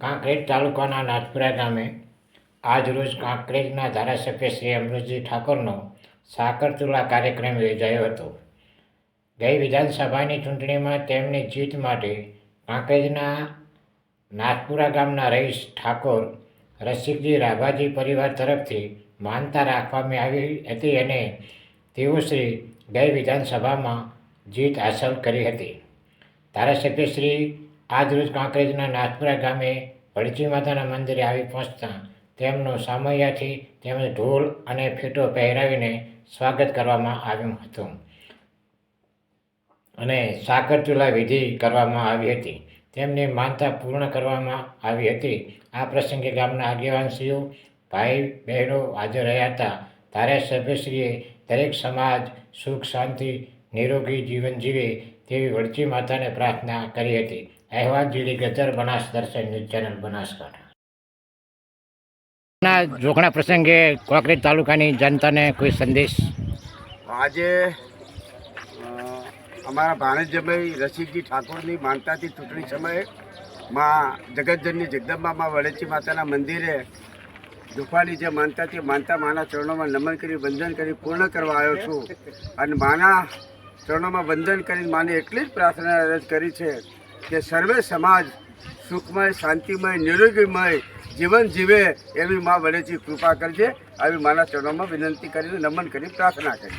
કાંકરેજ તાલુકાના નાથપુરા ગામે આજરોજ કાંકરેજના ધારાસભ્ય શ્રી અમૃતજી ઠાકોરનો સાકરતુલા કાર્યક્રમ યોજાયો હતો. ગઈ વિધાનસભાની ચૂંટણીમાં તેમની જીત માટે કાંકરેજના નાથપુરા ગામના રહીશ ઠાકોર, રસિકજી રાભાજી પરિવાર તરફથી માનતા રાખવામાં આવી હતી અને તેઓ શ્રી ગઈ વિધાનસભામાં જીત હાંસલ કરી હતી. ધારાસભ્ય શ્રી આજરોજ કાંકરેજના નાથપુરા ગામે ભડજી માતાના મંદિરે આવી પહોંચતા તેમનું સામૈયાથી તેમજ ઢોલ અને ફીટો પહેરાવીને સ્વાગત કરવામાં આવ્યું હતું. અને સાકર ચૂલા વિધિ કરવામાં આવી હતી. તેમની માનતા પૂર્ણ કરવામાં આવી હતી. આ પ્રસંગે ગામના આગેવાનશ્રીઓ, ભાઈ બહેનો હાજર રહ્યા હતા. ધારાસભ્યશ્રીએ દરેક સમાજ સુખ, શાંતિ, નિરોગી જીવન જીવે તેવી વડચી માતાને પ્રાર્થના કરી હતી. અહેવાલ જીડી ગજર બનાસ દર્શન ન્યૂઝ ચેનલ બનાસકાંઠા. જોખણા પ્રસંગે કોકરેજ તાલુકાની જનતાને કોઈ સંદેશ? આજે અમારા ભાણેજભાઈ રસિકજી ઠાકોરની માનતાથી ચૂંટણી સમયે માં જગતજનની જગદંબા માં વડેચી માતાના મંદિરે દુફાની જે માનતા તે માનતા માના ચરણોમાં નમન કરી વંદન કરી પૂર્ણ કરવા આવ્યો છું. અને માના ચરણોમાં વંદન કરી માને એટલી જ પ્રાર્થના અરજ કરી છે કે સર્વે સમાજ સુખમય, શાંતિમય, નિરોગીમય જીવન જીવે એવી મા વડેચી કૃપા કરજે. આવી માના ચરણોમાં વિનંતી કરીને નમન કરી, પ્રાર્થના કરી.